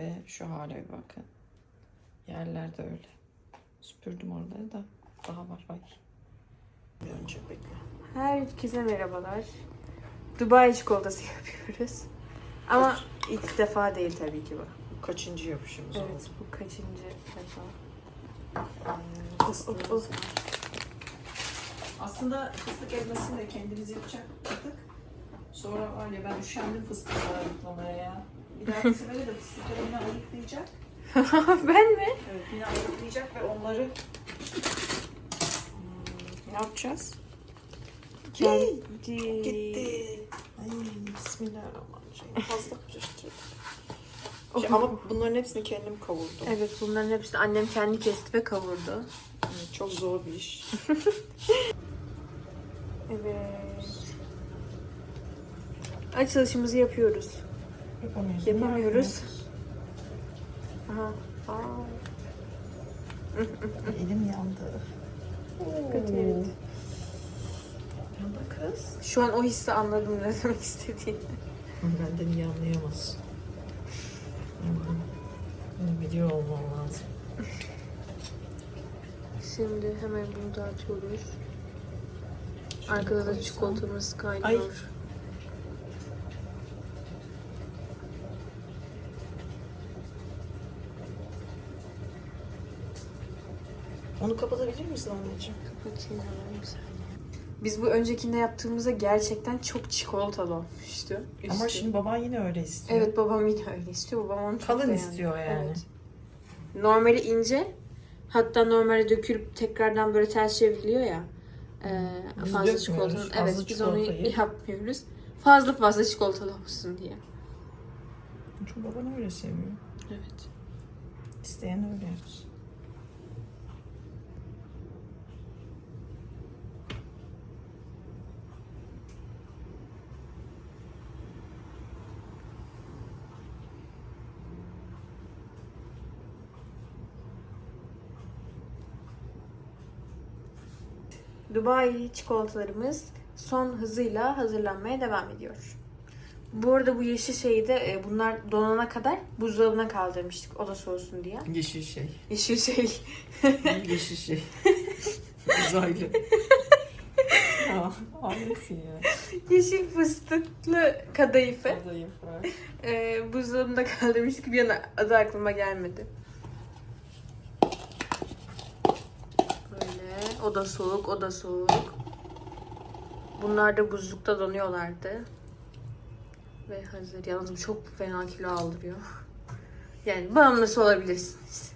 Ve şu hale bir bakın. Yerler de öyle. Süpürdüm oraları da. Daha var. Bir önce bekle. Herkese merhabalar. Dubai çikolatası yapıyoruz. Ama ilk defa değil tabii ki bu. Bu kaçıncı yapışımız Evet oldu? bu kaçıncı defa. Fıstığı. Aslında fıstık ezmesini de kendimiz yapacaktık. Sonra var ya ben üşendim fıstıkları ayıklamaya ya. Bir dahaki sefere de fıstıkları yine ayıklayacak. ben mi? Evet yine ayıklayacak ve onları Hmm, ne yapacağız? Gitti. Gitti. Ay bismillahirrahmanirrahim. Fazla karıştırdım. Şey, ama bunların hepsini kendim kavurdum. Evet bunların hepsini annem kendi kesti ve kavurdu. Evet, çok zor bir iş. Evet. Açılışımızı yapıyoruz. Yapamıyoruz. Yapamıyoruz. Aha. Aa, Elim yandı. kötü evet. Yanda kız. Şu an o hissi anladım ne demek istediğini. Benden iyi anlayamaz. Benim biliyor olmam lazım. Şimdi hemen bunu dağıtıyoruz. Arkada da çikolatamız kaynıyor. Onu kapatabilir misin anneciğim? Kapatayım bir saniye. Biz bu öncekinde yaptığımızda gerçekten çok çikolatalı olmuştu. Ama üstü. şimdi baban yine öyle istiyor. Evet babam yine öyle istiyor. Babam onu çok Kalın beğendi. istiyor yani. Evet. Normali ince. Hatta normalde dökülüp tekrardan böyle ters çevriliyor ya. E, Biz fazla çikolatanın. Evet biz onu çikolatayı. yapmıyoruz. Fazla fazla çikolatalı olsun diye. Çünkü baban öyle seviyor. Evet. İsteyen öyle yapsın. Dubai çikolatalarımız son hızıyla hazırlanmaya devam ediyor. Bu arada bu yeşil şeyi de e, bunlar donana kadar buzdolabına kaldırmıştık oda soğusun diye. Yeşil şey. Yeşil şey. Yeşil şey. Uzaylı. ya, ailesin ya. Yeşil fıstıklı kadayıfı. Adayım var. E, buzdolabında kaldırmıştık bir yana adı aklıma gelmedi. Böyle oda soğuk, oda soğuk. Bunlar da buzlukta donuyorlardı. Ve hazır. Yalnız çok fena kilo aldırıyor. Yani bağımlısı olabilirsiniz.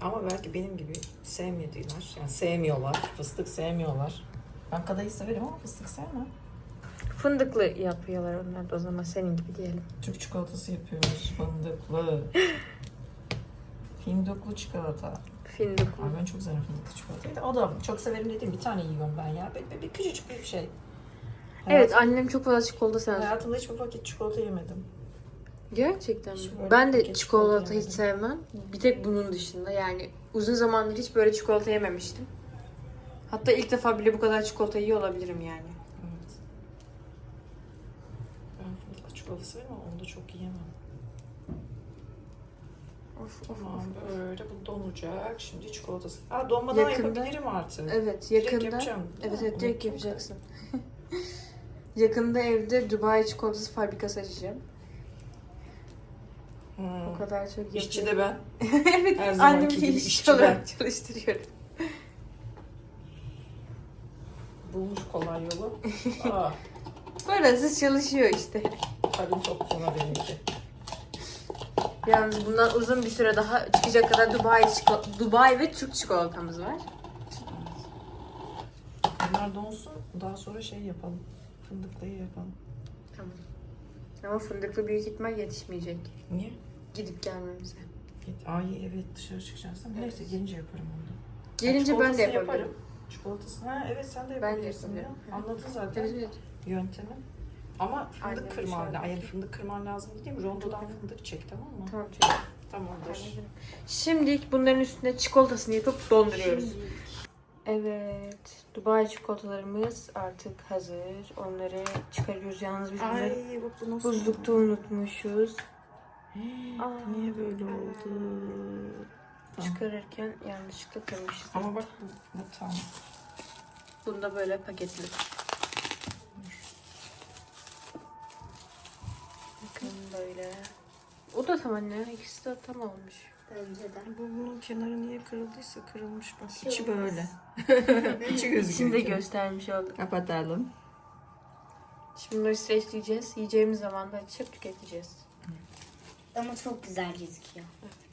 Ama belki benim gibi sevmediler. Yani sevmiyorlar. Fıstık sevmiyorlar. Ben kadayıf severim ama fıstık sevmem. Fındıklı yapıyorlar onlar da o zaman senin gibi diyelim. Türk çikolatası yapıyoruz. Fındıklı. Fındıklı çikolata. Fındıklı. Ay ben çok severim fındıklı çikolatayı da. O da çok severim dediğim bir tane yiyorum ben ya. Bir, bir, bir küçücük bir şey. Evet Hayatım- annem çok fazla çikolata sever. Hayatımda hiçbir paket çikolata yemedim. Gerçekten mi? Hiç böyle Ben de paket çikolata çikolata hiç sevmem. Bir tek bunun dışında yani uzun zamandır hiç böyle çikolata yememiştim. Hatta ilk defa bile bu kadar çikolata yiyor olabilirim yani. Evet. Ben fındıklı çikolata severim ama onu da çok yiyemem. Of of of. böyle bu donacak. Şimdi çikolatası. Ha donmadan Yakında- yapabilirim artık. Evet Direkt yakında. yapacağım. Evet evet direkt yapacaksın. yakında evde Dubai çikolatası fabrikası açacağım. Hmm. O kadar çok yapıyorum. İşçi de ben. evet Her zamanki annemi gibi işçi işçi olarak çalıştırıyorum. Bulmuş kolay yolu. Aa, Parasız çalışıyor işte. karın topluğuna benimki. Yalnız bundan uzun bir süre daha çıkacak kadar Dubai, Dubai ve Türk çikolatamız var. Bunlar donsun. Daha sonra şey yapalım. Fındıklıyı yapalım. Tamam. Ama fındıklı büyük ihtimal yetişmeyecek. Niye? Gidip gelmemize. Git. Ay evet dışarı çıkacaksın. Neyse gelince yaparım onu da. Gelince ben de çikolatasını yapabilirim. yaparım. Çikolatasını. Ha evet sen de Ben de yapabilirsin ya. yapabilirim. Anladın zaten evet. yöntemi. Ama fındık Aynen, kırman şöyle. lazım. Yani fındık kırman lazım değil mi? Rondodan fındık çek tamam mı? Tamam çocuk. Tamamdır. Şimdi bunların üstüne çikolatasını yapıp donduruyoruz. Evet. Dubai çikolatalarımız artık hazır. Onları çıkarıyoruz. Yalnız biz bunları Ay bak bu nasıl? buzlukta unutmuşuz. Aa. Niye böyle oldu? Çıkarırken yanlışlıkla kırmışız. Ama bak bu, bu tam. Bunu da böyle paketli. Bakın böyle. O da tam anne. İkisi de tam olmuş. Bence de. Bu bunun kenarı niye kırıldıysa kırılmış bak. Şey İçi olmaz. böyle. İçi gözüküyor. İçini de göstermiş olduk. Kapatalım. Şimdi bunları streçleyeceğiz. Yiyeceğimiz zaman da açıp tüketeceğiz. Ama çok güzel gözüküyor. Evet.